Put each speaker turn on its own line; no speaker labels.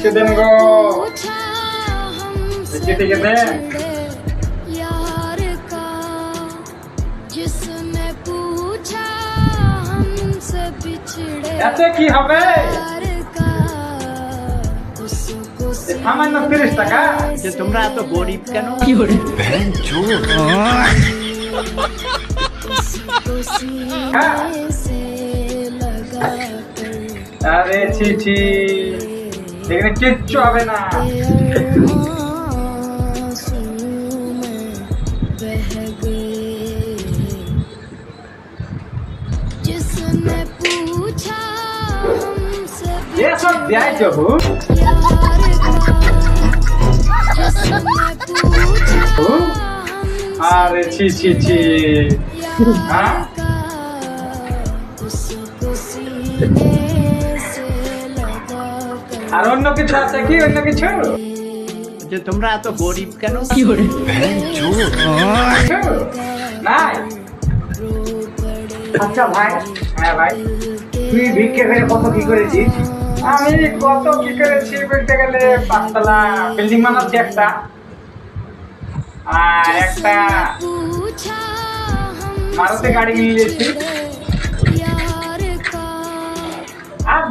লিখতে দেন গো লিখে টিকে দেন
यार का जिसने पूछा हमसे बिछड़े
এতে কি হবে
प्यार का उसको
এ সামান্য তিরিশ টাকা
যে তোমরা এত গরিব কেন
হ্যাঁ।
सीने से लगा कर
আরে ছি ছি এখানে কিচ্ছু হবে না
आंसू में बह गए जिसने पूछा हमसे
এসব দেয় যবু
यार का जिसने पूछा
আরে ছি ছি ছি হ্যাঁ আর অন্য কিছু আছে কি? অন্য কিছু?
যে তোমরা এত গরিব কেন?
কিছু? নাই।
আচ্ছা ভাই
হ্যাঁ ভাই।
তুই ভিক্ষে ফেলে কত কি করেছিস?
আমি কত কি করেছি বলতে গেলে পাঁচতলা বিল্ডিং বানাচ্ছি একটা। আর একটা মারুতি গাড়ি নিয়ে নিয়েছি আর